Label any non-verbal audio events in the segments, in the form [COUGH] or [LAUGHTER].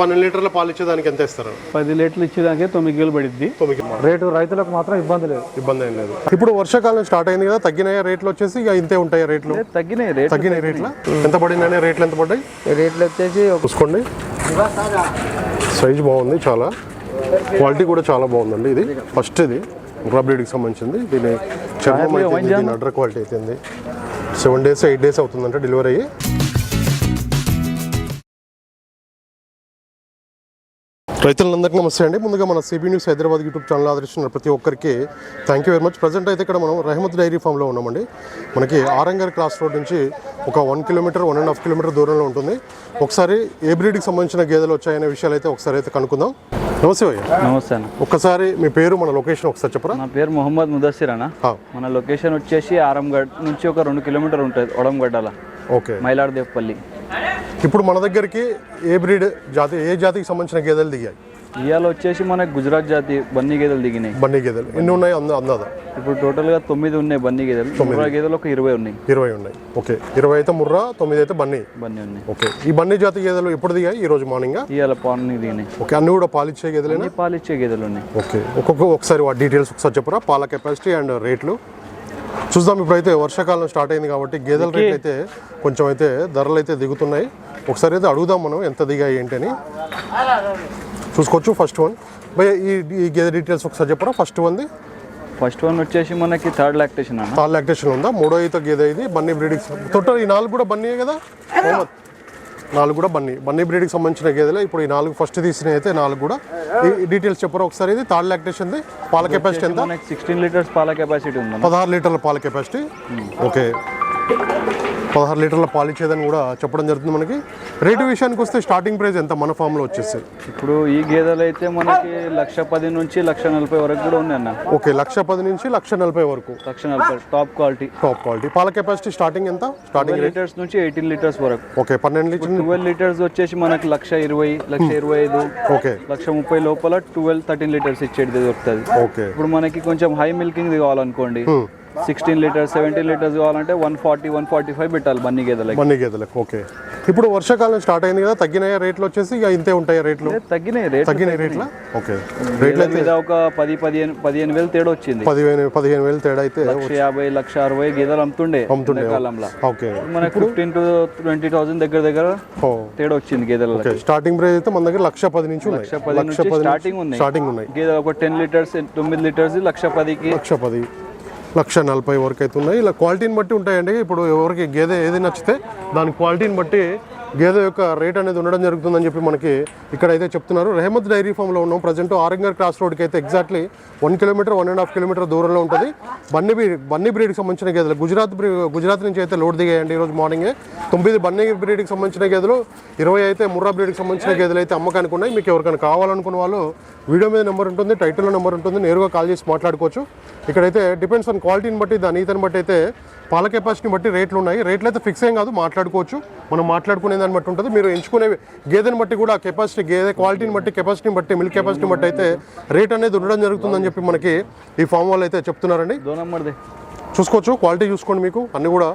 పన్నెండు లీటర్ల పాలు ఇచ్చేదానికి ఎంత ఇస్తారు? పది లీటర్లు ఇచ్చేదానికి తొమ్మిది కిలో పడిద్ది. తొమ్మిది రేటు రైతులకు మాత్రం ఇబ్బంది లేదు. ఇబ్బంది ఏం లేదు. ఇప్పుడు వర్షాకాలం స్టార్ట్ అయింది కదా తగ్గినాయి రేట్లు వచ్చేసి? ఇక ఇంతే ఉంటాయి రేట్లు? తగ్గినాయి రేట్ తగ్గినాయి రేట్లు? ఎంత పడినాయి రేట్లు ఎంత పడ్డాయి? రేట్లు వచ్చేసి చూసుకోండి. సైజ్ బాగుంది చాలా. క్వాలిటీ కూడా చాలా బాగుందండి ఇది. ఫస్ట్ ఇది. బ్రీడ్కి సంబంధించింది. దీని చర్మం అయితే దీని అడ్డర్ క్వాలిటీ అయితే సెవెన్ డేస్ ఎయిట్ డేస్ అవుతుందంట డెలివరీ అయ్యి. రైతులందరికీ నమస్తే అండి. ముందుగా మన CB news Hyderabad YouTube channel ఆదరిస్తున్న ప్రతి ఒక్కరికి thank you very much present అయితే ఇక్కడ మనం రహమత్ డైరీ ఫామ్లో ఉన్నామండి. మనకి ఆరంగర్ క్రాస్ రోడ్ నుంచి ఒక one kilometre one and half kilometre దూరంలో ఉంటుంది. ఒకసారి ఏ బ్రీడ్కి సంబంధించిన గేదెలు వచ్చాయనే విషయాలు అయితే ఒకసారి అయితే కనుక్కుందాం. నమస్తే భయ్య నమస్తే అన్న. ఒక్కసారి మీ పేరు మన లొకేషన్ ఒకసారి చెప్పరా? నా పేరు మొహమ్మద్ ముదస్సిర్ అన్న. మన లొకేషన్ వచ్చేసి ఆరంగడ్ నుంచి ఒక రెండు కిలోమీటర్ ఉంటుంది ఒడంగడ్డల. ఓకే. మైలాడదేవపల్లి. ఇప్పుడు మన దగ్గరికి ఏ బ్రీడ్ జాతి ఏ జాతికి సంబంధించిన గేదెలు దిగాయి? ఇవాళ వచ్చేసి మనకి గుజరాత్ జాతి బన్నీ గేదెలు దిగినాయి. బన్నీ గేదెలు. ఎన్ని ఉన్నాయి అంద అందాదా ఇప్పుడు టోటల్గా తొమ్మిది ఉన్నాయి బన్నీ గేదెలు. ముర్రా గేదెలు ఒక ఇరవై ఉన్నాయి. ఇరవై ఉన్నాయి. ఓకే. ఇరవై అయితే ముర్రా తొమ్మిది అయితే బన్నీ. బన్నీ ఉన్నాయి. ఓకే. ఈ బన్నీ జాతి గేదెలు ఎప్పుడు దిగాయి? ఈ రోజు మార్నింగ్ ఇవాళ పాలని దిగినాయి. ఓకే. అన్ని కూడా పాలిచ్చే అన్ని పాలిచ్చే గేదెలు ఉన్నాయి. ఓకే. ఒక్కొక్క ఒకసారి వాటి డీటెయిల్స్ ఒకసారి చెప్పరా. పాల కెపాసిటీ అండ్ రేట్లు. చూద్దాం ఇప్పుడైతే వర్షాకాలం స్టార్ట్ అయింది కాబట్టి గేదెల రేట్లు అయితే కొంచెం అయితే ధరలు అయితే దిగుతున్నాయి. ఒకసారి అయితే అడుగుదాం మనం ఎంత దిగాయి ఏంటని. చూసుకోవచ్చు ఫస్ట్ వన్ భయ్య ఈ ఈ గేదె డీటెయిల్స్ ఒకసారి చెప్పరా? ఫస్ట్ వన్ది ఫస్ట్ వన్ వచ్చేసి మనకి థర్డ్ లాక్టేషన్ అన్న. తాల్ లాక్టేషన్ ఉందా? మూడో ఈత గేదె ఇది బన్నీ బ్రీడింగ్ టోటల్ ఈ నాలుగు కూడా బన్నీయే కదా. నాలుగు కూడా బన్నీ. బన్నీ బ్రీడ్కి సంబంధించిన గేదెలే. ఇప్పుడు ఈ నాలుగు ఫస్ట్ తీసినవి అయితే నాలుగు కూడా. ఈ డీటెయిల్స్ చెప్పరా ఒకసారి ఇది? థర్డ్ లాక్టేషన్ది పాల కెపాసిటీ ఎంత? సిక్స్టీన్ లీటర్స్ పాల కెపాసిటీ ఉందన్న. పదహారు లీటర్ల పాల కెపాసిటీ ఓకే పదహారు లీటర్ల పాలు ఇచ్చేదని కూడా చెప్పడం జరుగుతుంది మనకి. రేటు విషయానికి వస్తే స్టార్టింగ్ ప్రైస్ ఎంత? మన ఫామ్లో వచ్చేసి. ఇప్పుడు ఈ గేదెలు అయితే మనకి లక్ష పది నుంచి లక్ష నలభై వరకు కూడా ఉంది అన్న. ఓకే లక్ష పది నుంచి లక్ష నలభై వరకు. లక్ష నలభై టాప్ క్వాలిటీ టాప్ క్వాలిటీ పాల కెపాసిటీ స్టార్టింగ్ ఎంత? స్టార్టింగ్ రేట్ లీటర్స్ నుంచి ఎయిటీన్ లీటర్స్ వరకు. ఓకే పన్నెండు లీటర్ ట్వెల్వ్ లీటర్స్ వచ్చేసి మనకి లక్ష ఇరవై లక్ష ఇరవై ఐదు ఓకే. లక్ష ముప్పై లోపల ట్వెల్వ్ థర్టీన్ లీటర్స్ ఇచ్చేది దొరుకుతుంది. ఓకే. ఇప్పుడు మనకి కొంచెం హై మిల్కింగ్ కావాలనుకోండి. సిక్స్టీన్ లీటర్స్ సెవెంటీన్ లీటర్స్ కావాలంటే one forty one forty five పెట్టాలి బన్నీ గేదెలకి. బన్నీ గేదెలకు ఓకే. ఇప్పుడు వర్షాకాలం స్టార్ట్ అయింది కదా తగ్గినాయి రేట్లు వచ్చేసి ఇక ఇంతే ఉంటాయి రేట్లు? తగ్గినాయి రేట్ తగ్గినాయి రేట్ల? ఓకే. రేట్లు మీద ఒక పది పదిహేను పదిహేను వేలు తేడా వచ్చింది. పదిహేను పదిహేను వేలు తేడా అయితే లక్ష యాభై లక్ష అరవై గేదెలు అమ్ముతుండే అమ్ముతుండే. కాలంలో ఓకే. మనకి ఫిఫ్టీన్ టు ట్వంటీ థౌసండ్ దగ్గర దగ్గర తేడా వచ్చింది గేదెల స్టార్టింగ్ ప్రైస్ అయితే మన దగ్గర లక్ష పది నుంచి లక్ష పది స్టార్టింగ్ ఉన్నాయి. స్టార్టింగ్ ఉన్నాయి. గేదె ఒక టెన్ లీటర్స్ తొమ్మిది లీటర్స్ లక్ష పదికి లక్ష పది. లక్ష నలభై వరకు అయితే ఉన్నాయి. ఇలా క్వాలిటీని బట్టి ఉంటాయండి. ఇప్పుడు ఎవరికి గేదె ఏది నచ్చితే దాని క్వాలిటీని బట్టి గేదె యొక్క రేట్ అనేది ఉండడం జరుగుతుందని చెప్పి మనకి ఇక్కడైతే చెప్తున్నారు. రెహమద్ డైరీ ఫామ్లో ఉన్నాం. ప్రజెంట్ ఆరంగర్ క్రాస్ రోడ్కి అయితే exactly one kilometre one and half kilometre దూరంలో ఉంటుంది. బన్నీ బ్రీడ్ బన్నీ బ్రీడ్కి సంబంధించిన గేదెలు గుజరాత్ బ్రీ గుజరాత్ నుంచి అయితే లోడ్ దిగాయండి ఈరోజు మార్నింగే. తొమ్మిది బన్నీ బ్రీడ్కి సంబంధించిన గేదెలు ఇరవై అయితే ముర్రా బ్రీడ్కి సంబంధించిన గేదెలు అయితే అమ్మకానికి ఉన్నాయి. మీకు ఎవరికైనా కావాలనుకున్న వాళ్ళు వీడియో మీద నెంబర్ ఉంటుంది టైటిల్లో నెంబర్ ఉంటుంది నేరుగా కాల్ చేసి మాట్లాడుకోవచ్చు. ఇక్కడైతే డిపెండ్స్ ఆన్ క్వాలిటీని బట్టి దాని ఈతని బట్టి అయితే పాల కెపాసిటీని బట్టి రేట్లు ఉన్నాయి రేట్లు అయితే ఫిక్స్ ఏం కాదు మాట్లాడుకోవచ్చు. మనం మాట్లాడుకునే దాన్ని బట్టి ఉంటుంది. మీరు ఎంచుకునే గేదెని బట్టి కూడా కెపాసిటీ గేదె క్వాలిటీని బట్టి కెపాసిటీని బట్టి మిల్క్ కెపాసిటీని బట్టి అయితే రేట్ అనేది ఉండడం జరుగుతుందని చెప్పి మనకి ఈ ఫామ్ వాళ్ళు అయితే చెప్తున్నారండి. చూసుకోవచ్చు క్వాలిటీ చూసుకోండి మీకు. అన్ని కూడా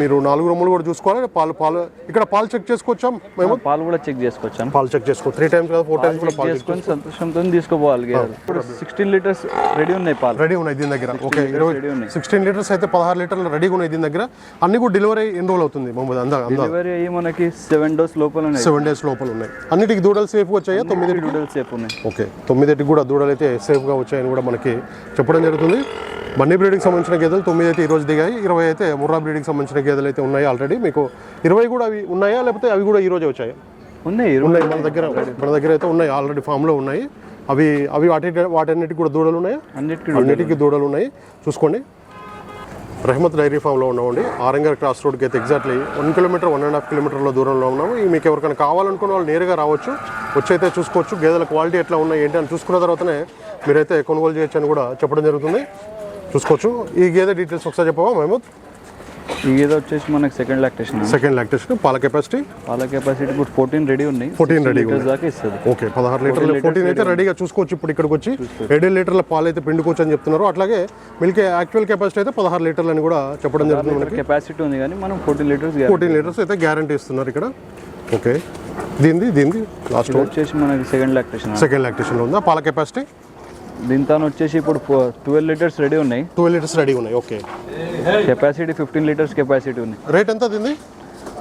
మీరు నాలుగు రొమ్ములు కూడా చూసుకోవాలి. పాలు పాలు ఇక్కడ పాలు చెక్ చేసుకోవచ్చా మేము. పాలు కూడా చెక్ చేసుకొచ్చాను పాలు చెక్ చేసుకో త్రీ టైమ్స్ కదా ఫోర్ టైమ్స్ కూడా పాలు చేసుకొని సంతోషంతో తీసుకోపోవాలి గేదెలు. ఇప్పుడు సిక్స్టీన్ లీటర్స్ రెడీ ఉన్నాయి పాలు. రెడీ ఉన్నాయి దీని దగ్గర. ఓకే ఇరవై సిక్స్టీన్ లీటర్స్ అయితే పదహారు లీటర్లు రెడీగా ఉన్నాయి దీని దగ్గర. అన్ని కూడా డెలివరీ ఎన్ని రోజులు అవుతుంది? మహమ్మద్ అందా డెలివరీ అయ్యి మనకి సెవెన్ డోస్ లోపల ఉన్నాయి సెవెన్ డేస్ లోపల ఉన్నాయి. అన్నిటికి దూడలు సేఫ్గా వచ్చాయా? తొమ్మిది నూడిల్స్ సేపు ఉన్నాయి. ఓకే తొమ్మిదిటికి కూడా దూడలు అయితే సేఫ్గా వచ్చాయని కూడా మనకి చెప్పడం జరుగుతుంది. బన్నీ బ్రీడ్కి సంబంధించిన గేదెలు తొమ్మిది అయితే ఈ రోజు దిగాయి ఇరవై అయితే ముర్రా బ్రీడ్కి సంబంధించిన గేదెలు అయితే ఉన్నాయి ఆల్రెడీ మీకు ఇరవై కూడా అవి ఉన్నాయా లేకపోతే అవి కూడా ఈ రోజే వచ్చాయా? ఉన్నాయి ఉన్నాయి మన దగ్గర మన దగ్గర అయితే ఉన్నాయి ఆల్రెడీ ఫామ్లో ఉన్నాయి. అవి అవి వాటి వాటన్నిటికి కూడా దూడలు ఉన్నాయా? అన్నిటికీ అన్నిటికీ దూడలు ఉన్నాయి. చూసుకోండి. రెహమత్ డైరీ ఫామ్లో ఉన్నామండి. ఆరంగర్ క్రాస్ రోడ్కి అయితే exactly one kilometre one and half కిలోమీటర్ల దూరంలో ఉన్నాము. మీకు ఎవరికైనా కావాలనుకున్న వాళ్ళు నేరుగా రావచ్చు. వచ్చి అయితే చూసుకోవచ్చు. గేదెల క్వాలిటీ ఎట్లా ఉన్నాయి ఏంటి అని చూసుకున్న తర్వాతనే మీరైతే కొనుగోలు చేయొచ్చు అని కూడా చెప్పడం జరుగుతుంది. చూసుకోవచ్చు. ఈ గేదె డీటెయిల్స్ ఒకసారి చెప్పవా మహమూద్? ఈ గేదె వచ్చేసి మనకి సెకండ్ లాక్టేషన్ సెకండ్ లాక్టేషన్ పాల కెపాసిటీ పాల కెపాసిటీ ఇప్పుడు ఫోర్టీన్ రెడీ ఉన్నాయి. 14 ready లీటర్స్ దాకా ఇస్తుంది. ఓకే పదహారు లీటర్లు ఫోర్టీన్ అయితే రెడీగా చూసుకోవచ్చు ఇప్పుడు ఇక్కడికి వచ్చి ఏడు లీటర్ల పాలు అయితే పిండుకోవచ్చు అని చెప్తున్నారు. అట్లాగే మిల్క్ యాక్చువల్ కెపాసిటీ అయితే పదహారు లీటర్లు అని కూడా చెప్పడం జరుగుతుంది మనకి. కెపాసిటీ ఉంది కానీ మనం ఫోర్టీన్ లీటర్స్ ఫోర్టీన్ లీటర్స్ అయితే గ్యారంటీ ఇస్తున్నారు ఇక్కడ. ఓకే దీనిది దీనిది లాస్ట్ వచ్చేసి మనకి సెకండ్ లాక్టేషన్ సెకండ్ లాక్టేషన్లో ఉందా? పాల కెపాసిటీ దీంతో వచ్చేసి ఇప్పుడు ట్వెల్వ్ లీటర్స్ రెడీ ఉన్నాయి. ట్వెల్వ్ లీటర్స్ రెడీ ఉన్నాయి. Okay capacity fifteen litres capacity ఉంది. రేట్ ఎంత దీనిది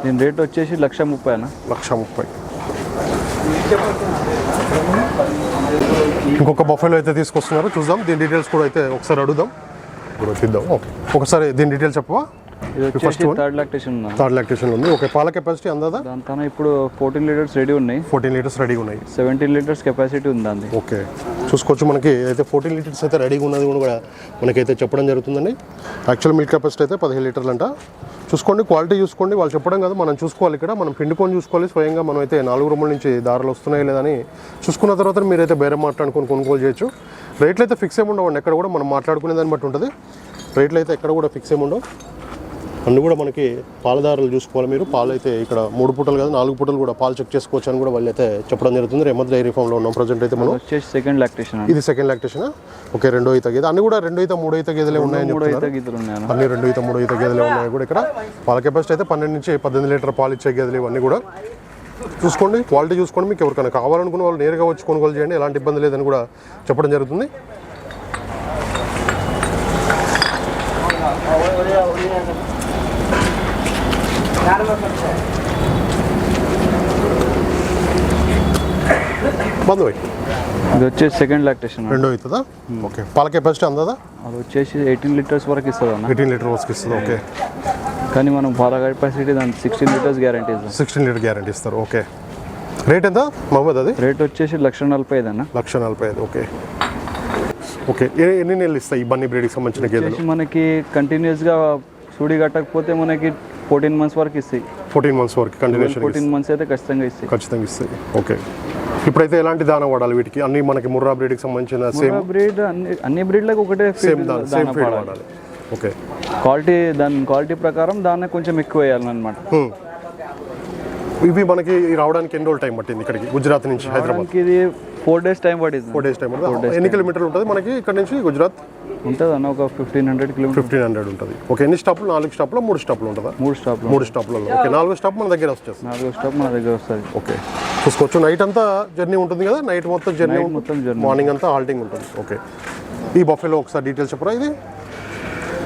దీని రేట్ వచ్చేసి లక్ష ముప్పై అన్న. లక్ష ముప్పై. ఇంకొక బఫెలో అయితే తీసుకొస్తున్నారు. చూద్దాం. దీని డీటెయిల్స్ కూడా అయితే ఒకసారి అడుగుదాం. ఇప్పుడు ఓకే ఒకసారి దీని డీటెయిల్స్ చెప్పవా? ఇది వచ్చేసి థర్డ్ లాక్టేషన్ ఉంది. థర్డ్ లాక్టేషన్లో ఉంది. ఓకే పాల కెపాసిటీ అందాదా? దాంతో ఇప్పుడు ఫోర్టీన్ లీటర్స్ రెడీ ఉన్నాయి. ఫోర్టీన్ లీటర్స్ రెడీగా ఉన్నాయి. సెవెంటీన్ లీటర్స్ కెపాసిటీ ఉంది అంది ఓకే చూసుకోవచ్చు మనకి. అయితే ఫోర్టీన్ లీటర్స్ అయితే రెడీగా ఉన్నది కూడా మనకైతే చెప్పడం జరుగుతుందండి. యాక్చువల్ మిల్క్ కెపాసిటీ అయితే పదిహేను లీటర్లు అంట చూసుకోండి క్వాలిటీ చూసుకోండి. వాళ్ళు చెప్పడం కాదు మనం చూసుకోవాలి ఇక్కడ. మనం పిండుకొని చూసుకోవాలి. స్వయంగా మనం అయితే నాలుగు రూముల నుంచి దారులు వస్తున్నాయి లేదని చూసుకున్న తర్వాత మీరైతే బేరే మాట్లాడుకొని కొనుగోలు చేయొచ్చు. రేట్లు అయితే ఫిక్స్ ఏమి ఉండవండి. ఎక్కడ కూడా మనం మాట్లాడుకునే దాన్ని బట్టి ఉంటుంది. రేట్లు అయితే ఎక్కడ కూడా ఫిక్స్ ఏమి ఉండవు. అన్ని కూడా మనకి పాలదారులు చూసుకోవాలి మీరు. పాలు అయితే ఇక్కడ మూడు పూటలు కాదు నాలుగు పూటలు కూడా పాలు చెక్ చేసుకోవచ్చు అని కూడా వాళ్ళు అయితే చెప్పడం జరుగుతుంది. రేమత్ డైరీ ఫామ్లో ఉన్నాం ప్రజెంట్ అయితే మనం. వచ్చేసి సెకండ్ లాక్టేషన్ ఇది సెకండ్ లాక్టేషన్ ఓకే రెండో ఈత గేదె. అన్ని కూడా రెండో ఈత మూడో ఈత గేదెలే ఉన్నాయని అన్ని రెండు ఈత మూడో ఈత గేదెలే ఉన్నాయి కూడా ఇక్కడ? పాల కెపాసిటీ అయితే పన్నెండు నుంచి పద్దెనిమిది లీటర్ పాలు ఇచ్చే గేదెలు ఇవన్నీ కూడా. చూసుకోండి క్వాలిటీ చూసుకోండి. మీకు ఎవరికైనా కావాలనుకున్న వాళ్ళు నేరుగా వచ్చి కొనుగోలు చేయండి. ఎలాంటి ఇబ్బంది లేదని కూడా చెప్పడం జరుగుతుంది. పోయి ఇది వచ్చేసి సెకండ్ లాక్టేషన్ రెండో అవుతుందా? ఓకే. పాల కెపాసిటీ అందదా? అది వచ్చేసి ఎయిటీన్ లీటర్స్ వరకు ఇస్తుంది అన్న? ఎయిటీన్ లీటర్ రోజుకి ఇస్తుంది ఓకే. కానీ మనం పాల కెపాసిటీ దానికి సిక్స్టీన్ లీటర్స్ గ్యారంటీ ఇస్తాం. సిక్స్టీన్ లీటర్ గ్యారంటీ ఇస్తారు ఓకే. రేట్ ఎంత మహమ్మద్ అది? రేట్ వచ్చేసి లక్ష నలభై ఐదు అన్న. లక్ష నలభై ఐదు ఓకే. ఓకే ఎన్ని నెలలు ఇస్తాయి ఈ బన్నీ బ్రీడ్కి సంబంధించిన గేదెలు? మనకి కంటిన్యూస్గా సూడి కట్టకపోతే మనకి ఫోర్టీన్ మంత్స్ వరకు ఇస్తాయి. ఫోర్టీన్ మంత్స్ వరకు కంటిన్యూషన్ ఫోర్టీన్ మంత్స్ అయితే ఖచ్చితంగా ఇస్తాయి. ఖచ్చితంగా ఇస్తాయి. ఓకే ఇప్పుడైతే ఎలాంటి దాన వాడాలి వీటికి? అన్ని మనకి ముర్రా బ్రీడ్కి సంబంధించిన సేమ్ బ్రీడ్ అన్ని అన్ని బ్రీడ్లకు ఒకటే సేమ్ దాని సేమ్ ఫీడ్ వాడాలి. ఓకే క్వాలిటీ దాని క్వాలిటీ ప్రకారం దాన్ని కొంచెం ఎక్కువ వేయాలి అనమాట Hmm. ఇవి మనకి రావడానికి ఎన్ని రోజులు టైం పట్టింది ఇక్కడికి? గుజరాత్ నుంచి హైదరాబాద్. ఇది ఫోర్ డేస్ టైం పడింది ఫోర్ డేస్ టైం పడుతుంది ఎన్ని కిలోమీటర్లు ఉంటుంది మనకి ఇక్కడ నుంచి గుజరాత్? ఉంటుంది అన్న ఒక fifteen hundred kilometre fifteen hundred ఉంటుంది. ఓకే ఎన్ని స్టాప్లు నాలుగు స్టాప్లో మూడు స్టాప్లు ఉంటుందా? మూడు స్టాప్లు మూడు స్టాప్లలో ఓకే నాలుగు స్టాప్ మన దగ్గర వచ్చేస్తుంది నాలుగో స్టాప్ మన దగ్గర వస్తుంది. ఓకే చూసుకోవచ్చు. నైట్ అంతా జర్నీ ఉంటుంది కదా? నైట్ మొత్తం జర్నీ మొత్తం journey. మార్నింగ్ అంతా హాల్టింగ్ ఉంటుంది. ఓకే ఈ బఫెలో ఒకసారి డీటెయిల్స్ చెప్పరా ఇది?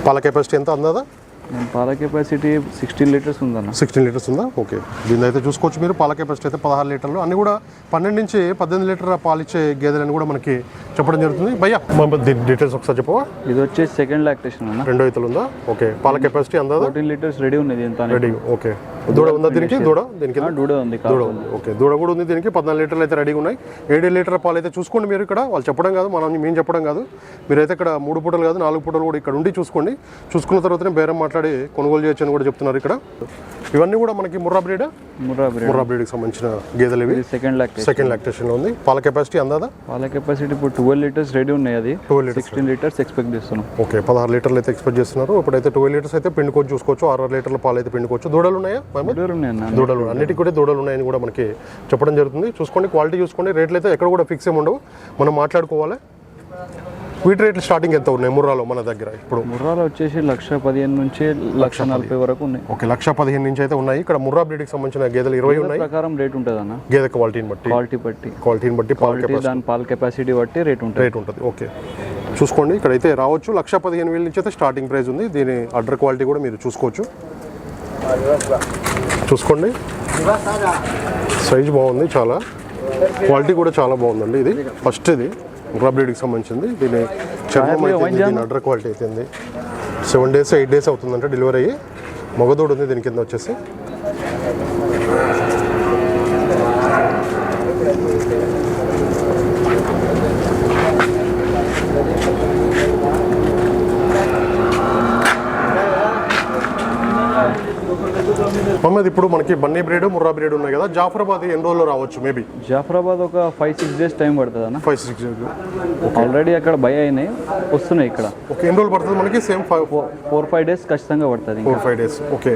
పాల కెపాసిటీ ఎంత అందదా? పాల కెపాసిటీ సిక్స్టీన్ లీటర్స్ ఉందన్న. సిక్స్టీన్ లీటర్స్ ఉందా? ఓకే దీని అయితే చూసుకోవచ్చు మీరు పాల కెపాసిటీ అయితే పదహారు లీటర్లు. అన్ని కూడా పన్నెండు నుంచి పద్దెనిమిది లీటర్ పాలు ఇచ్చే గేదెలని కూడా మనకి చెప్పడం జరుగుతుంది. భయ్యా దీని డీటెయిల్స్ ఒకసారి చెప్పవా? ఇది వచ్చేసి సెకండ్ లాక్టేషన్ అన్న. రెండో ఇతలు ఉందా? ఓకే పాల కెపాసిటీ అందా ఫోర్టీన్ లీటర్స్ రెడీ ఉంది దీంతో రెడీ ఓకే దూడ ఉందా దీనికి? దూడ? దీనికి? డూడే ఉంది దూడ ఉంది. ఓకే. దూడ కూడా ఉంది దీనికి. పద్నాలుగు లీటర్లు అయితే రెడీగా ఉన్నాయి. ఏడు లీటర్ పాలు అయితే చూసుకోండి మీరు ఇక్కడ. వాళ్ళు చెప్పడం కాదు మనం మేము చెప్పడం కాదు. మీరైతే ఇక్కడ మూడు పూటలు కాదు నాలుగు పూటలు కూడా ఇక్కడ ఉండి చూసుకోండి. చూసుకున్న తర్వాతనే బేరం మాట్లాడి కొనుగోలు చేయొచ్చు అని కూడా చెప్తున్నారు ఇక్కడ. ఇవన్నీ కూడా మనకి ముర్రా బ్రీడ్? ముర్రా బ్రీడ్. ముర్రా బ్రీడ్కి సంబంధించిన గేదెలు ఇవి. సెకండ్ లాక్టేషన్ సెకండ్ లాక్టేషన్లో ఉంది. పాల కెపాసిటీ అందాదా? పాల కెపాసిటీ ఇప్పుడు ట్వెల్వ్ లీటర్స్ రెడీ ఉన్నాయి అది. 12 లీటర్స్ సిక్స్టీన్ లీటర్స్ ఎక్స్పెక్ట్ చేస్తున్నాం. ఓకే. పదహారు లీటర్లు అయితే ఎక్స్పెక్ట్ చేస్తున్నారు. ఇప్పుడైతే ట్వెల్వ్ లీటర్స్ అయితే పిండుకొని చూసుకోవచ్చు. ఆరు లీటర్ల పాలు అయితే పిండుకోవచ్చు. దూడలు ఉన్నాయా? మహమ్మద్? దూడలు అన్నిటికీ కూడా దూడలు ఉన్నాయని కూడా మనకి చెప్పడం జరుగుతుంది. చూసుకోండి క్వాలిటీ చూసుకోండి. రేట్లు అయితే ఎక్కడ కూడా ఫిక్స్ ఏమి ఉండవు. మనం మాట్లాడుకోవాలి? వీటి రేట్లు స్టార్టింగ్ ఎంత ఉన్నాయి ముర్రాలో మన దగ్గర ఇప్పుడు? ముర్రాలో వచ్చేసి లక్ష పదిహేను నుంచి లక్ష నలభై వరకు ఉన్నాయి. ఓకే లక్ష పదిహేను నుంచి అయితే ఉన్నాయి. ఇక్కడ ముర్రా బ్రీడ్కి సంబంధించిన గేదెలు ఇరవై ఉన్నాయి. ప్రకారం రేట్ ఉంటుంది అన్న. గేదె క్వాలిటీని బట్టి. క్వాలిటీ బట్టి. క్వాలిటీని బట్టి పాల క్వాలిటీ దాని పాల కెపాసిటీ బట్టి రేట్ ఉంటుంది. రేట్ ఉంటుంది. ఓకే. చూసుకోండి ఇక్కడైతే రావచ్చు. లక్ష పదిహేను వేల నుంచి అయితే స్టార్టింగ్ ప్రైస్ ఉంది. దీని అడ్డర్ క్వాలిటీ కూడా మీరు చూసుకోవచ్చు. చూసుకోండి. సైజ్ బాగుంది చాలా. క్వాలిటీ కూడా చాలా బాగుందండి ఇది. ఫస్ట్ ఇది. బ్రీడ్కి సంబంధించింది. దీని చర్మం అయితే దీని అడ్డర్ క్వాలిటీ అయితే సెవెన్ డేస్ ఎయిట్ డేస్ అవుతుందంటే డెలివరీ అయ్యి మగదోడు ఉంది దీని కింద వచ్చేసి. మమ్మది ఇప్పుడు మనకి బన్నీ బ్రీడ్ ముర్రా బ్రీడ్ ఉన్నాయి కదా. జాఫరాబాద్ ఎన్ని రోజుల్లో రావచ్చు మేబీ జాఫరాబాద్ ఒక ఫైవ్ సిక్స్ డేస్ టైం పడుతుంది అన్న ఫైవ్ సిక్స్ ఆల్రెడీ అక్కడ బై అయినాయి. వస్తున్నాయి ఇక్కడ. ఓకే ఎన్ని రోజులు పడుతుంది మనకి? Same five four five days ఖచ్చితంగా పడుతుంది ఫోర్ ఫైవ్ డేస్ ఓకే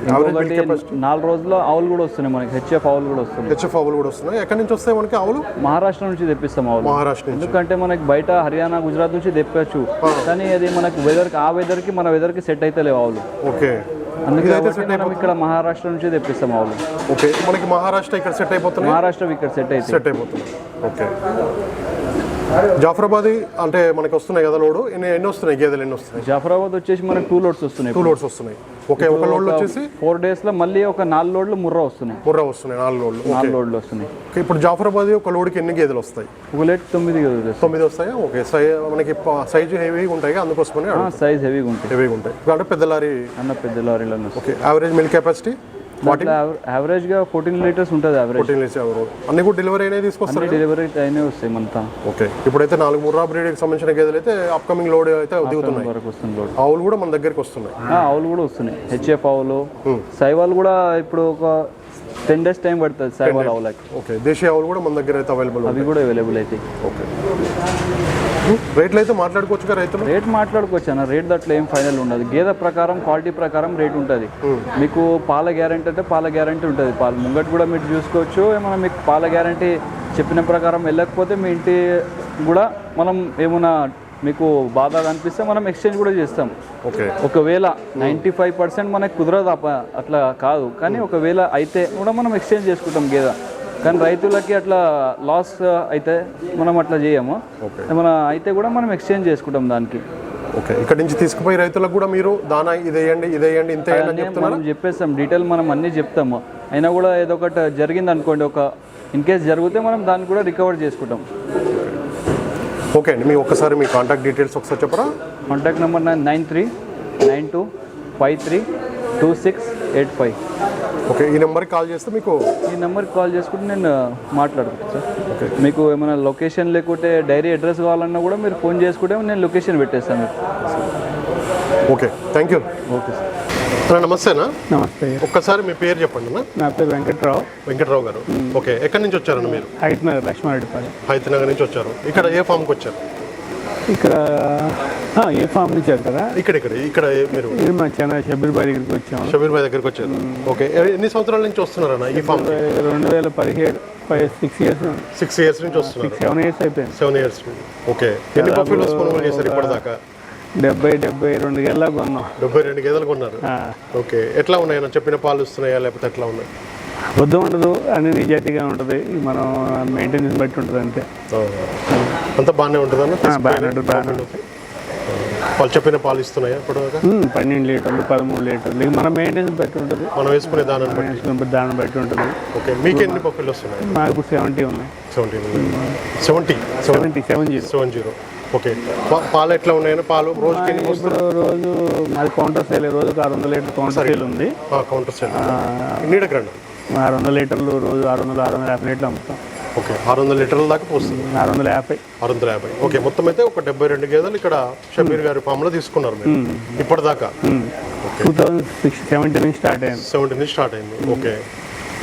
నాలుగు రోజుల్లో ఆవులు కూడా వస్తున్నాయి మనకి. హెచ్ఎఫ్ ఆవులు కూడా వస్తున్నాయి. హెచ్ఎఫ్ ఆవులు కూడా వస్తున్నాయి. ఎక్కడి నుంచి వస్తాయి మనకి ఆవులు? మహారాష్ట్ర నుంచి తెప్పిస్తాం ఆవులు. మహారాష్ట్ర ఎందుకంటే మనకి బయట హర్యానా గుజరాత్ నుంచి తెప్పచ్చు. కానీ అది మనకి వెదర్కి ఆ వెదర్కి మన వెదర్కి సెట్ అయితే లేవు ఆవులు. ఓకే అందుకే మనం ఇక్కడ మహారాష్ట్ర నుంచి తెప్పిస్తాం ఆవులు ఓకే మనకి మహారాష్ట్ర ఇక్కడ సెట్ అయిపోతున్నాయి? మహారాష్ట్ర ఇక్కడ సెట్ అయితే. సెట్ అయిపోతుంది. ఓకే. జాఫరాబాద్ అంటే మనకి వస్తున్నాయి కదా లోడు. ఎన్ని ఎన్ని వస్తున్నాయి? గేదెలు ఎన్ని వస్తున్నాయి? జాఫరాబాద్ వచ్చేసి మనకు టూ లోడ్స్ వస్తున్నాయి టూ లోడ్స్ వస్తున్నాయి. ఓకే ఒక లోడ్లు వచ్చేసి ఫోర్ డేస్లో మళ్ళీ ఒక నాలుగు లోడ్లు ముర్రా వస్తున్నాయి. ముర్రా వస్తున్నాయి నాలుగు లోడ్లు నాలుగు లోడ్లు వస్తున్నాయి. ఇప్పుడు జాఫరాబాద్ ఒక లోడ్కి ఎన్ని గేదెలు వస్తాయి? ఒక లేట్ తొమ్మిది తొమ్మిది వస్తాయా? ఓకే మనకి సైజు హెవీగా ఉంటాయి అందుకోసమని. సైజ్ హెవీగా ఉంటాయి. హెవీగా ఉంటాయి. అంటే పెద్ద లారీ అన్న పెద్ద వస్తాయి. ఓకే యావరేజ్ మిల్క్ కెపాసిటీ యావరేజ్గా ఫోర్టీన్ లీటర్స్ ఉంటుంది యావరేజ్ ఫోర్టీన్ లీటర్స్ అన్ని కూడా డెలివరీ అనేది తీసుకొస్తారు? డెలివరీ అయినే వస్తాయి మనతో ఓకే ఇప్పుడైతే నాలుగు ముర్రా బ్రీడ్కి సంబంధించిన గేదెలు అయితే అప్కమింగ్ లోడ్ అయితే దిగుతున్నాయి. వరకు వస్తుంది లోడ్ ఆవులు కూడా మన దగ్గరికి వస్తున్నాయి. ఆవులు కూడా వస్తున్నాయి. హెచ్ఎఫ్ ఆవులు. సైవాల్ కూడా ఇప్పుడు ఒక టెన్ డేస్ టైం పడుతుంది సైవాల్ ఆవులకి. ఓకే దేశీయ ఆవులు కూడా మన దగ్గర అయితే అవైలబుల్ అవి కూడా అవైలబుల్ అవుతాయి ఓకే రేట్లు? అయితే మాట్లాడుకోవచ్చు కదా రైతులు? రేట్ మాట్లాడుకోవచ్చు అన్న. రేట్ దాంట్లో ఏం ఫైనల్ ఉండదు. గేదె ప్రకారం క్వాలిటీ ప్రకారం రేట్ ఉంటుంది. మీకు పాల గ్యారంటీ అంటే పాల గ్యారంటీ ఉంటుంది. పాలు ముంగట్ కూడా మీరు చూసుకోవచ్చు. ఏమైనా మీకు పాల గ్యారంటీ చెప్పిన ప్రకారం వెళ్ళకపోతే మీ ఇంటి కూడా మనం ఏమైనా మీకు బాధ అనిపిస్తే మనం ఎక్స్చేంజ్ కూడా చేస్తాం. ఓకే. ఒకవేళ నైంటీ ఫైవ్ పర్సెంట్ మనకు కుదరదు అప్ప- అట్లా కాదు. కానీ ఒకవేళ అయితే కూడా మనం ఎక్స్చేంజ్ చేసుకుంటాం గేదె. కానీ రైతులకి అట్లా లాస్ అయితే మనం అట్లా చేయము. ఏమైనా అయితే కూడా మనం ఎక్స్చేంజ్ చేసుకుంటాం దానికి. ఓకే ఇక్కడ నుంచి తీసుకుపోయి రైతులకు కూడా మీరు దానా ఇదేయండి ఇదేయండి ఇంత మనం చెప్పేస్తాం. డీటెయిల్ మనం అన్నీ చెప్తాము. అయినా కూడా ఏదో ఒకటి జరిగింది అనుకోండి ఒక ఇన్ కేస్ జరిగితే మనం దాన్ని కూడా రికవర్ చేసుకుంటాం. ఓకే అండి. మీ ఒక్కసారి మీ కాంటాక్ట్ డీటెయిల్స్ ఒకసారి చెప్పరా? Contact number nine nine three nine two five three two six eight five. Okay ఈ నెంబర్కి కాల్ చేస్తే మీకు ఈ నెంబర్కి కాల్ చేసుకుంటే నేను మాట్లాడుతాను సార్. మీకు ఏమైనా లొకేషన్ లేకుంటే డైరీ అడ్రస్ కావాలన్నా కూడా మీరు ఫోన్ చేసుకుంటే నేను లొకేషన్ పెట్టేస్తాను మీకు. Okay thank you okay sir. అన్న నమస్తేనా? నమస్తే. ఒక్కసారి మీ పేరు చెప్పండి అన్న. నా పేరు వెంకట్రావు. వెంకటరావు గారు. ఓకే ఎక్కడి నుంచి వచ్చారన్న మీరు? హైట్ నగర్ లక్ష్మారెడ్డిపాలెం హైతనగర్ నుంచి వచ్చారు. ఇక్కడ ఏ ఫామ్కి వచ్చారు? ఇక్కడ ఏ ఫామ్ నుంచి కదా? ఇక్కడ ఇక్కడ ఇక్కడ మీరు ఇది మా చెన్నై షబీర్ బాయ్ దగ్గరికి వచ్చాము. షబీర్ భాయ్ దగ్గరికి వచ్చారు. ఓకే. ఎన్ని సంవత్సరాల నుంచి వస్తున్నారన్న ఈ ఫామ్ రెండు వేల పదిహేడు five six years six years నుంచి వస్తున్నారు. సెవెన్ ఇయర్స్ అయిపోయింది. Seven years okay. ఎన్ని బఫెలోస్ కొనుగోలు చేశారు ఇప్పటిదాకా? డెబ్బై డెబ్బై రెండు గెల్లా కొన్నాం. డెబ్బై రెండు గేదెలు కొన్నారు. ఓకే. ఎట్లా ఉన్నాయన్న? చెప్పిన పాలు ఇస్తున్నాయా లేకపోతే ఎట్లా ఉన్నాయి? వద్దు ఉండదు అన్ని నిజాయితీగా ఉంటుంది. మనం మెయింటెనెన్స్ బట్టి ఉంటుంది అంతే. అంతా బాగానే ఉంటుంది బాగానే ఉంటుంది వాళ్ళు చెప్పిన పాలు ఇస్తున్నాయా పన్నెండు లీటర్లు పదమూడు లీటర్లు. మన మెయింటెనెన్స్ బట్టి ఉంటుంది. మనం వేసుకునే దానిని బట్టి. వేసుకున్న దాన్ని బట్టి ఉంటుంది. ఓకే మీకు ఎన్ని బఫెలు వస్తున్నాయి? మాకు ఇప్పుడు సెవెంటీ ఉన్నాయి. Seventy seventy? Seven seventy seven zero. Seven zero. Okay. పాలు ఎట్లా ఉన్నాయన్న? పాలు రోజుకి ఇప్పుడు రోజు మాది కౌంటర్ సేల్ రోజుకి ఆరు వందల లీటర్ కౌంటర్ సేల్ ఉంది. కౌంటర్ సెట్ నీడకి రండి ఆరు వందల లీటర్లు రోజు ఆరు వందల ఆరు వందల యాభై లీటర్లు అమ్ముతాం. ఓకే ఆరు వందల లీటర్ల దాకా పోస్తుంది. ఆరు వందల యాభై. ఆరు వందల యాభై. ఓకే మొత్తం అయితే ఒక డెబ్బై రెండు గేదెలు ఇక్కడ షబీర్ గారి ఫామ్లో తీసుకున్నారు మీరు. ఇప్పటిదాకా? టూ థౌజండ్ సిక్స్ సెవెంటీ నుంచి స్టార్ట్ అయింది. సెవెంటీ నుంచి స్టార్ట్ అయింది. ఓకే.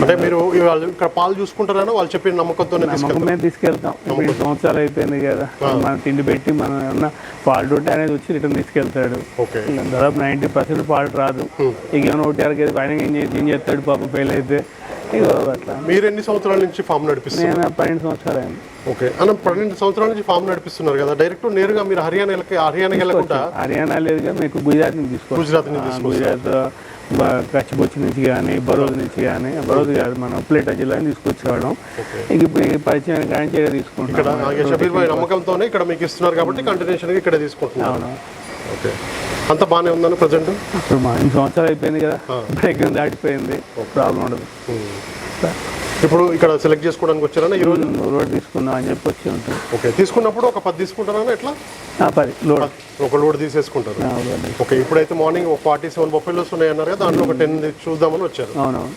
అంటే మీరు వాళ్ళు ఇక్కడ పాలు చూసుకుంటారని వాళ్ళు చెప్పిన నమ్మకంతోనే తీసుకెళ్తారు. నమ్మకం మీద తీసుకెళ్తాం. ఇప్పుడు సంవత్సరాలు అయిపోయింది కదా. మన తిండి పెట్టి మనం ఏమన్నా ఫాల్ట్ ఉంటే అనేది వచ్చి రిటర్న్ తీసుకెళ్తాడు. ఓకే. దాదాపు నైంటీ పర్సెంట్ ఫాల్ట్ రాదు. ఇక ఏమైనా ఒకటి పైన ఏం చేసి ఏం చేస్తాడు పాప ఫెయిల్ అయితే. మీరు ఎన్ని సంవత్సరాల నుంచి ఫామ్ నడిపిస్తున్నారు? నేను పన్నెండు సంవత్సరాలు అయింది ఓకే. అన్న పన్నెండు సంవత్సరాల నుంచి ఫామ్ నడిపిస్తున్నారు కదా. డైరెక్ట్ నేరుగా మీరు హర్యానాకి హర్యానాకి వెళ్ళకుండా? హర్యానా లేదు కానీ మీకు గుజరాత్ నుంచి తీసుకోవచ్చు గుజరాత్ నుంచి గుజరాత్ కచ్చిబొచ్చి నుంచి కానీ బరోజ్ నుంచి కానీ బరోజ్ కాదు మనం ప్లేటా జిల్లా తీసుకొచ్చేవాళ్ళం. ఇక పరిచయం కానీ ఇక్కడ తీసుకుంటున్నాం షబీర్ భాయ్ నమ్మకంతోనే ఇక్కడ మీకు ఇస్తున్నారు కాబట్టి కంటిన్యూషన్గా ఇక్కడ తీసుకుంటున్నారు. ఓకే. అంత బాగానే ఉందని ప్రజెంట్? ఇప్పుడు మా ఇన్ని సంవత్సరాలు అయిపోయింది కదా. బ్రేక్ దాటిపోయింది. ప్రాబ్లం ఉండదు. ఇప్పుడు ఇక్కడ సెలెక్ట్ చేసుకోవడానికి వచ్చారన్న ఈ రోజు? రోడ్ తీసుకుందాం అని చెప్పి వచ్చి ఓకే తీసుకున్నప్పుడు ఒక పది తీసుకుంటారన్నా ఎట్లా? పది లోడ్. ఒక లోడ్ తీసేసుకుంటారు. ఓకే ఇప్పుడైతే మార్నింగ్ ఒక ఫార్టీ సెవెన్ బొఫెలోస్ ఉన్నాయి అన్నారు కదా దాంట్లో ఒక టెన్ చూద్దామని వచ్చారు. అవునవును.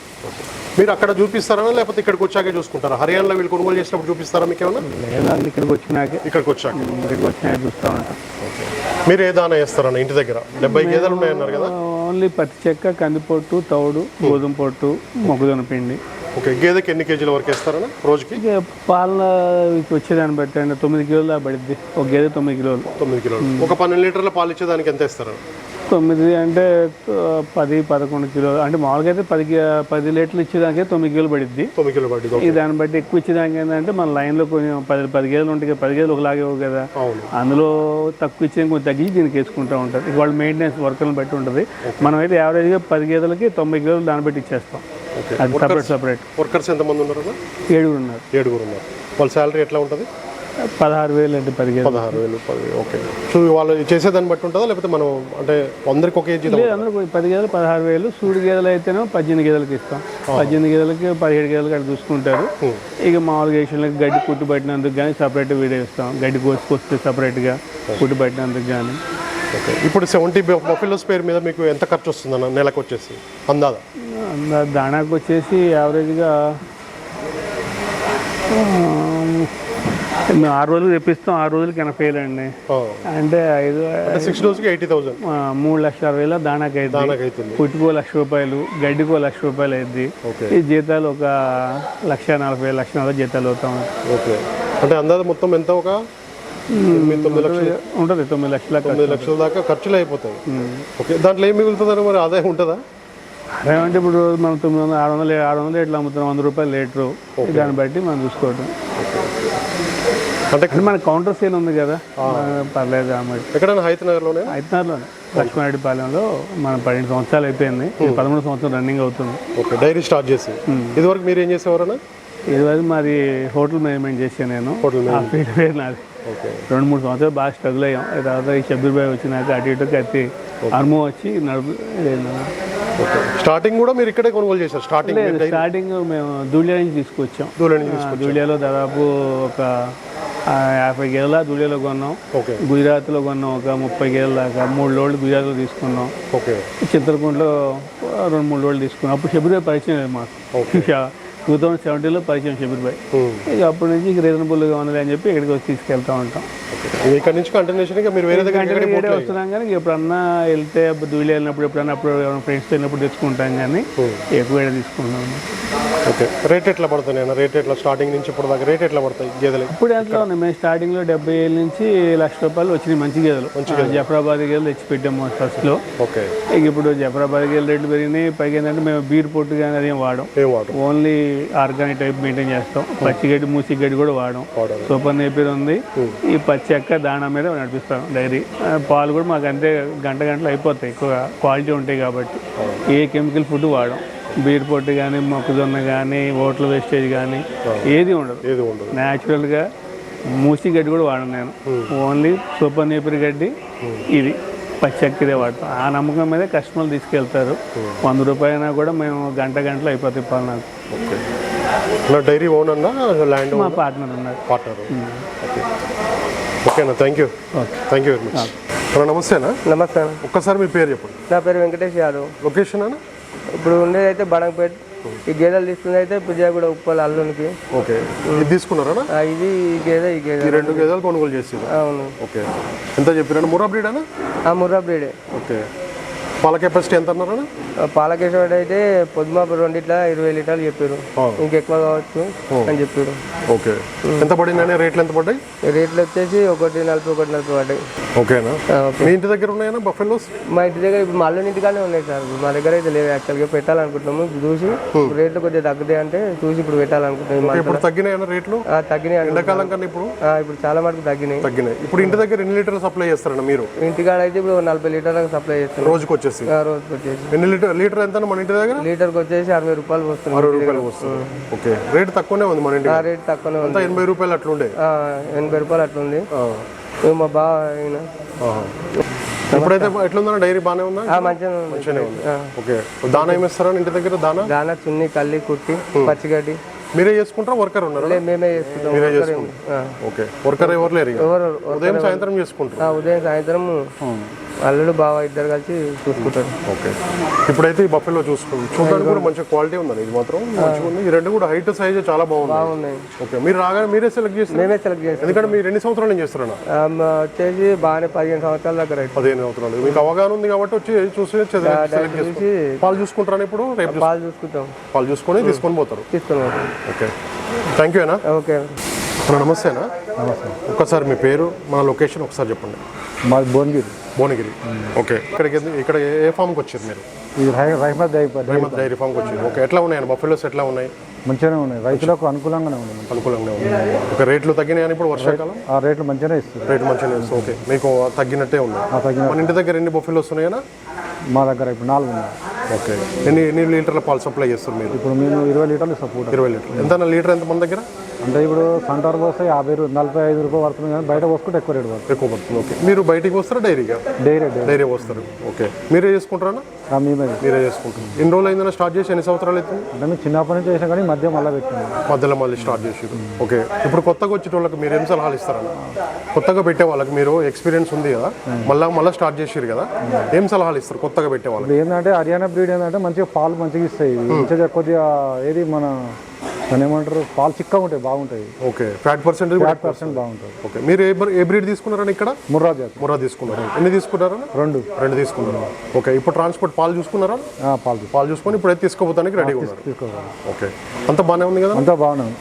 మీరు అక్కడ చూపిస్తారా లేకపోతే ఇక్కడికి వచ్చాకే చూసుకుంటారా? హర్యానాలో వీళ్ళు కొనుగోలు చేసినప్పుడు చూపిస్తారా మీకు ఏమన్నా? లేదా ఇక్కడికి వచ్చినాకే ఇక్కడికి వచ్చాక. ఇక్కడికి వచ్చినాక చూస్తూ ఉంటాం. మీరు ఏ దానా వేస్తారన్న ఇంటి దగ్గర? డెబ్బై గేదెలు ఉన్నాయన్నారు కదా? ఓన్లీ పత్తి చెక్క కందిపొట్టు తౌడు గోధుమ పొట్టు మొక్కజొన్న పిండి. ఓకే గేదెకి ఎన్ని కేజీల వరకు వేస్తారన్నా రోజుకి? ఇక పాలన వచ్చేదాన్ని బట్టి అండి తొమ్మిది కిలోలు దాకా పడుద్ది. ఒక గేదె తొమ్మిది కిలోలు. తొమ్మిది కిలోలు. ఒక పన్నెండు లీటర్ల పాలు ఇచ్చేదానికి ఎంత ఇస్తారన్న తొమ్మిది అంటే పది పదకొండు కిలోలు. అంటే మామూలుగా అయితే పది కి- పది లీటర్లు ఇచ్చేదానికే తొమ్మిది కిలోలు పడుద్ది. తొమ్మిది కిలో పడ్డది ఈ దాన్ని బట్టి ఎక్కువ ఇచ్చేదానికి ఏంటంటే మన లైన్లో కొంచెం పది పది గేదెలు ఉంటాయి కదా, పది గేదెలు ఒకలాగే ఇవ్వవు కదా. అవును. అందులో తక్కువ ఇచ్చేది కొంచెం తగ్గించి దీనికి వేసుకుంటూ ఉంటారు. ఇక వాళ్ళ మెయింటెనెన్స్ వర్కర్ని బట్టి ఉంటుంది. మనం అయితే యావరేజ్గా పది గేదెలకి తొంభై కిలోలు దాన్ని బట్టి ఇచ్చేస్తాం. అది సపరేట్ సపరేట్ వర్కర్స్ ఎంతమంది ఉన్నారన్నా ఏడుగురు ఉన్నారు ఏడుగురు ఉన్నారు. వాళ్ళ శాలరీ ఎట్లా ఉంటుంది? పదహారు వేలు అంటే పది గేదెలు పదహారు వేలు పది ఓకే సో వాళ్ళు చేసేదాన్ని బట్టి ఉంటుందా? లేకపోతే మనం అంటే అందరికి ఒక ఏజీ లేదు అందరూ పోయి పది గేదెలు పదహారు వేలు. సూడి గేదెలు అయితేనే పద్దెనిమిది గేదెలకి ఇస్తాం. పద్దెనిమిది గేదెలకి పదిహేడు గేదెలకి అక్కడ చూసుకుంటారు. ఇక మామూలుగా వేషన్లకి గడ్డి కుట్టు పట్టినందుకు కానీ సపరేట్ వీడియో ఇస్తాం. గడ్డి కోసుకొస్తే సపరేట్గా కుట్టు పట్టినందుకు కానీ ఇప్పుడు సెవెంటీ బఫెలోస్ పేరు మీద మీకు ఎంత ఖర్చు వస్తుందన్న నెలకు వచ్చేసి? అందాదా? అందా- దానాకు వచ్చేసి యావరేజ్గా మేము ఆరు రోజులు తెప్పిస్తాం ఆరు రోజులకి ఎనభై వేలు అండి. అంటే ఐదు సిక్స్ డోస్కి ఎయిటీ థౌసండ్ మూడు లక్షల అరవై వేల దానాకి అవుతుంది పుట్టుకో లక్ష రూపాయలు గడ్డికో లక్ష రూపాయలు అయింది. ఈ జీతాలు ఒక లక్ష నలభై వేలు, లక్ష నలభై జీతాలు అవుతాం. ఓకే. అంటే అందాజ మొత్తం ఎంత ఒక? ఉంటుంది. తొమ్మిది లక్షల తొమ్మిది లక్షల దాకా ఖర్చులు అయిపోతాయి. ఓకే. దాంట్లో ఏం మిగులుతుందని మరి ఆదాయం ఉంటుందా? అదేమంటే ఇప్పుడు మనం తొమ్మిది వందలు ఆరు వందలు ఆరు వందలు లీటర్లు అమ్ముతున్నాం? వంద రూపాయలు లీటరు. దాన్ని బట్టి మనం చూసుకోవటం. అంటే మన కౌంటర్ సేల్ ఉంది కదా? పర్లేదు ఎక్కడైనా హైత్ నగర్లోనే? ఐదున్నరలోనే లక్ష్మారెడ్డిపాలెంలో మనం పన్నెండు సంవత్సరాలు అయిపోయింది. ఇది పదమూడు సంవత్సరం రన్నింగ్ అవుతుంది. ఓకే డైరీ స్టార్ట్ చేసి. ఇదివరకు మీరు ఏం చేసేవారన్నా? ఇదివరకు మాది హోటల్ మేనేజ్మెంట్ చేసాను నేను. హోటల్ పేరు నాది. రెండు మూడు సంవత్సరాలు బాగా స్ట్రగుల్ అయ్యాం. తర్వాత ఈ షబ్బీర్ బాయ్ వచ్చినాక అటు ఇటు కత్తి అనుభవం వచ్చి నడుపు స్టార్టింగ్ కూడా మీరు ఇక్కడే కొనుగోలు చేశారు. స్టార్టింగ్ స్టార్టింగ్ మేము ధూళియా నుంచి తీసుకొచ్చాం. ఆ, ధూళియాలో దాదాపు ఒక యాభై గేదెల ధూళియాలో కొన్నాం. ఓకే గుజరాత్లో కొన్నాం ఒక ముప్పై గేదెల దాకా మూడు లోడ్లు గుజరాత్లో తీసుకున్నాం. ఓకే చిత్రకుంటలో రెండు మూడు రోజులు తీసుకున్నాం. అప్పుడు భాయ్ పరిచయం లేదు మాకు. [LAUGHS] టూ థౌజండ్ సెవెంటీన్లో పరిచయం షబీర్ భాయ్ Hmm. ఇక అప్పటి నుంచి ఇక రీజనబుల్గా ఉన్నది అని చెప్పి ఇక్కడికి వచ్చి తీసుకెళ్తా ఉంటాం. ఇక్కడ నుంచి కంటిన్యూషన్ మీరు వేరే దగ్గర వస్తున్నాం కానీ ఎప్పుడన్నా వెళ్తే ధూళి వెళ్ళినప్పుడు ఎప్పుడన్నా అప్పుడు ఫ్రెండ్స్తో వెళ్ళినప్పుడు తెచ్చుకుంటాం కానీ ఎక్కువ ఇక్కడ తీసుకుంటాం. ఓకే. రేట్ ఎట్లా పడుతున్నాయి రేట్ ఎట్లా? స్టార్టింగ్ నుంచి ఇప్పుడు దాకా రేట్ ఎట్లా పడతాయి గేదెలు? ఇప్పుడు ఎంత ఉన్నాయి. మేము స్టార్టింగ్లో డెబ్బై ఏళ్ళ నుంచి లక్ష రూపాయలు వచ్చినాయి మంచి గేదెలు. జఫరాబాద్ గేదెలు తెచ్చి పెట్టాము ఫస్ట్లో ఓకే. ఇప్పుడు జఫరాబాద్ గేదెలు రేట్లు పెరిగినాయి. పైగా ఏంటంటే మేము బీర్ పొట్టు కానీ అదేం వాడం. ఓన్లీ ఆర్గానిక్ టైప్ మెయింటైన్ చేస్తాం. పచ్చి గడ్డి మూసి గడ్డి కూడా వాడం. సూపర్ నేపేర్ ఉంది. ఈ పచ్చి ఎక్క దాణా మీద నడిపిస్తాం డైరీ. పాలు కూడా మాకు అంతే గంట గంటలు అయిపోతాయి. ఎక్కువ క్వాలిటీ ఉంటాయి కాబట్టి. ఏ కెమికల్ ఫుడ్ వాడం. బీర్ పొట్టు కానీ మొక్కజొన్న కానీ ఓట్ల వేస్టేజ్ కానీ ఏది ఉండదు. ఏది ఉండదు. న్యాచురల్గా మూసి గడ్డి కూడా వాడను నేను. ఓన్లీ సూపర్ నేపర్ గడ్డి ఇది. పచ్చక్కిదే వాడతాం. ఆ నమ్మకం మీద కస్టమర్లు తీసుకెళ్తారు. వంద రూపాయలైనా కూడా మేము గంట గంటలు అయిపోతాయి పాలు నాకు నా డైరీ ఓన్ అన్నా ల్యాండ్ మా పార్ట్నర్ ఉన్నారు. పార్ట్నర్. ఓకే. ఓకేనా? Thank you. Okay. Thank you very much. నమస్తేనా? నమస్తే ఒక్కసారి మీ పేరు చెప్పండి. నా పేరు వెంకటేష్ యాదవ్. లొకేషన్ అన్న? ఇప్పుడు ఉండేది అయితే బడంపేట్ ఈ గేదెలు తీసుకునేది అయితే పుజాగూడ ఉప్పల్ అల్లునికి. ఓకే. ఇది తీసుకున్నారా ఆ, ఇది ఈ గేదె ఈ గేదె. రెండు గేదెలు కొనుగోలు చేసి అవును. ఓకే. ఎంత చెప్పారు మురా బ్రీడ్ అన్న? ఆ ముర్రా బ్రీడే. ఓకే. పాల కెపాసిటీ ఎంత అన్నారా ఆ, పాలకేశ్వరుడు అయితే పొద్దుమాపు రెండిట్ల ఇరవై లీటర్లు చెప్పారు. ఇంకెక్కువ కావచ్చు అని చెప్పారు. ఓకే. ఎంత పడిందని రేట్లు ఎంత పడ్డాయి? రేట్లు వచ్చేసి ఒకటి నలభై ఒకటి నలభై పడ్డాయి. ఓకేనా. మీ ఇంటి దగ్గర ఉన్నాయన్నా బఫెలోస్? మా ఇంటి దగ్గర ఇప్పుడు మళ్ళీ ఇంటికానే ఉన్నాయి సార్. మా దగ్గర అయితే లేవు యాక్చువల్గా. పెట్టాలనుకుంటున్నాము. చూసి రేట్లు కొద్దిగా తగ్గుతాయి అంటే చూసి ఇప్పుడు పెట్టాలనుకుంటున్నాం ఈ month ఇప్పుడు తగ్గినాయన్న రేట్లు? తగ్గినాయి. ఎండాకాలం కన్నా ఇప్పుడు? ఇప్పుడు చాలా మటుకు తగ్గినాయి. తగ్గినాయి. ఇప్పుడు ఇంటి దగ్గర ఎన్ని లీటర్లు సప్లై చేస్తారన్న మీరు? ఇంటికాడ అయితే ఇప్పుడు నలభై లీటర్లకు సప్లై చేస్తున్నాం రోజుకి వచ్చేసి. ఆ, రోజుకి వచ్చేసి. ఎన్ని లీటర్ లీటర్ ఎంత మన ఇంటి దగ్గర? లీటర్కి వచ్చేసి అరవై రూపాయలు వస్తుంది. అరవై రూపాయలు వస్తుంది. ఓకే. రేట్ తక్కువనే ఉంది మన ఇంటి రేట్ తక్కువనే ఉంది. ఎనభై రూపాయలు అట్లుండే. ఎనభై రూపాయలు అట్లుంది. మా బావ ఆయన. ఇప్పుడైతే ఎట్లుందన్న? డైరీ బాగానే ఉందా? ఆ, మంచిగానే ఉంది. ఓకే. దానా ఏమిస్తారా ఇంటి దగ్గర? దానా? దానా చున్ని కల్లి కుట్టి పచ్చిగడ్డి. మీరే చేసుకుంటారా? వర్కర్ ఉన్నారా? మేమే చేసుకుంటాం. మీరే ఆ. ఓకే. వర్కర్ ఎవరు లేరు ఎవరు ఉదయం సాయంత్రం చేసుకుంటారు. ఆ, ఉదయం సాయంత్రం అల్లుడు బావ ఇద్దరు కలిసి చూసుకుంటారు. ఓకే. ఇప్పుడైతే ఈ బఫెలో చూసుకుంటాం. చూడడానికి కూడా మంచి క్వాలిటీ ఉందండి ఇది మాత్రం. మంచిగా ఉంది. ఈ రెండు కూడా హైట్ సైజ్ చాలా బాగుంది బాగున్నాయి. ఓకే. మీరు రాగానే మీరే సెలెక్ట్ చేస్తారు? మేమే సెలెక్ట్ చేస్తాం. ఎందుకంటే మీరు ఎన్ని సంవత్సరాలు ఆ, మా వచ్చేసి బాగానే పదిహేను సంవత్సరాల దగ్గర. పదిహేను సంవత్సరాలు. మీకు అవగాహన ఉంది కాబట్టి వచ్చి చూసి సెలెక్ట్ చూసి పాలు చూసుకుంటారా ఇప్పుడు? రేపు పాలు చూసుకుంటాం. పాలు చూసుకొని తీసుకొని పోతారు. తీసుకుని పోతాం. ఓకే. థ్యాంక్ యూ అన్నా. ఓకే. అన్న నమస్తేనా ఒక్కసారి మీ పేరు మన లొకేషన్ ఒకసారి చెప్పండి. మాది భువనగిరి. భువనగిరి. ఓకే. ఇక్కడికి ఇక్కడ ఏ- ఫామ్కి వచ్చారు మీరు? ఇది రహమత్ రేమత్ డైరీ ఫామ్కి వచ్చారు. ఓకే. ఎట్లా ఉన్నాయండి బఫెలోస్ ఎట్లా ఉన్నాయి? మంచిగానే ఉన్నాయి. రైతులకు అనుకూలంగానే మనకి. అనుకూలంగా ఉన్నాయి. ఓకే. రేట్లు తగ్గినాయని ఇప్పుడు వర్షాకాలం? ఆ రేట్లు మంచిగానే ఇస్తుంది రేట్లు మంచిగా ఉంది ఓకే. మీకు తగ్గినట్టే ఉన్నాయి. మన ఇంటి దగ్గర ఎన్ని బఫెలోస్ ఉన్నాయనా మా దగ్గర ఇప్పుడు నాలుగు ఉన్నాయి. ఓకే. ఎన్ని ఎన్ని లీటర్ల పాలు సప్లై చేస్తారు మీరు? ఇప్పుడు మేము ఇరవై లీటర్లు సపోర్ట్ ఇరవై లీటర్లు. ఎంత లీటర్ ఎంత మన దగ్గర? అంటే ఇప్పుడు సంటార్ పోస్తే యాభై నలభై ఐదు రూపాయలు పడుతుంది కానీ బయట పోసుకుంటే ఎక్కువ రేటు పడుతుంది. ఎక్కువ పడుతుంది ఓకే. మీరు బయటికి వస్తారా డైరీగా? Dairy dairy. డైరీ వస్తారు ఓకే. మీరే చేసుకుంటారా మేమే మీరే చేసుకుంటారు. ఎన్ని రోజులు అయిందన్నా స్టార్ట్ చేసి? ఎన్ని సంవత్సరాలు అవుతుంది? అంటే మేము చిన్నప్పటి నుంచి చేసాం కానీ మధ్య మళ్ళీ పెట్టాము మధ్యలో మళ్ళీ స్టార్ట్ చేసారు ఓకే. ఇప్పుడు కొత్తగా వచ్చే వాళ్ళకి మీరు ఏం సలహాలు ఇస్తారన్న? కొత్తగా పెట్టే వాళ్ళకి మీరు ఎక్స్పీరియన్స్ ఉంది కదా మళ్ళీ మళ్ళీ స్టార్ట్ చేసారు కదా ఏం సలహాలు ఇస్తారు కొత్తగా పెట్టే వాళ్ళకి? ఏంటంటే హర్యానా బ్రీడ్ ఏంటంటే మంచిగా పాలు మంచిగా ఇస్తాయి. మంచిగా కొద్దిగా ఏది మన దాన్ని ఏమంటారు? పాలు చిక్కగా ఉంటాయి బాగుంటాయి. Okay. Fat percentage fat percent బాగుంటుంది. ఓకే. మీరు ఏ బ్ర- ఏ బ్రీడ్ తీసుకున్నారని ఇక్కడ? ముర్రా జాతి. ముర్రా తీసుకున్నారు. ఎన్ని తీసుకున్నారన్న రెండు. రెండు తీసుకున్నారు. ఓకే. ఇప్పుడు ట్రాన్స్పోర్ట్ పాలు చూసుకున్నారా? ఆ, పాలు పాలు చూసుకొని ఇప్పుడు అయితే తీసుకోపోతానికి ఉన్నారు. తీసుకోవాలి ఓకే. అంత బాగానే ఉంది కదా? అంతా బాగున్నాయి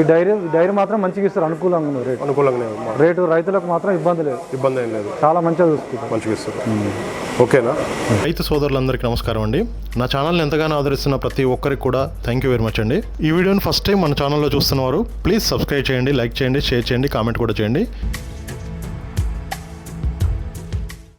ఈ డైరీ డైరీ మాత్రం మంచిగా ఇస్తారు అనుకూలంగా ఉంది రేటు. అనుకూలంగానే ఉంది. రేటు రైతులకు మాత్రం ఇబ్బంది లేదు. ఇబ్బంది ఏం లేదు. చాలా మంచిగా చూసుకుంటారు. మంచిగా ఇస్తారు. ఓకేనా? రైతు సోదరులందరికీ నమస్కారం అండి. నా ఛానల్ని ఎంతగానో ఆదరిస్తున్న ప్రతి ఒక్కరికి కూడా థ్యాంక్ యూ వెరీ మచ్ అండి. ఈ వీడియోని ఫస్ట్ టైం మన ఛానల్లో చూస్తున్నవారు ప్లీజ్ సబ్స్క్రైబ్ చేయండి లైక్ చేయండి షేర్ చేయండి కామెంట్ కూడా చేయండి.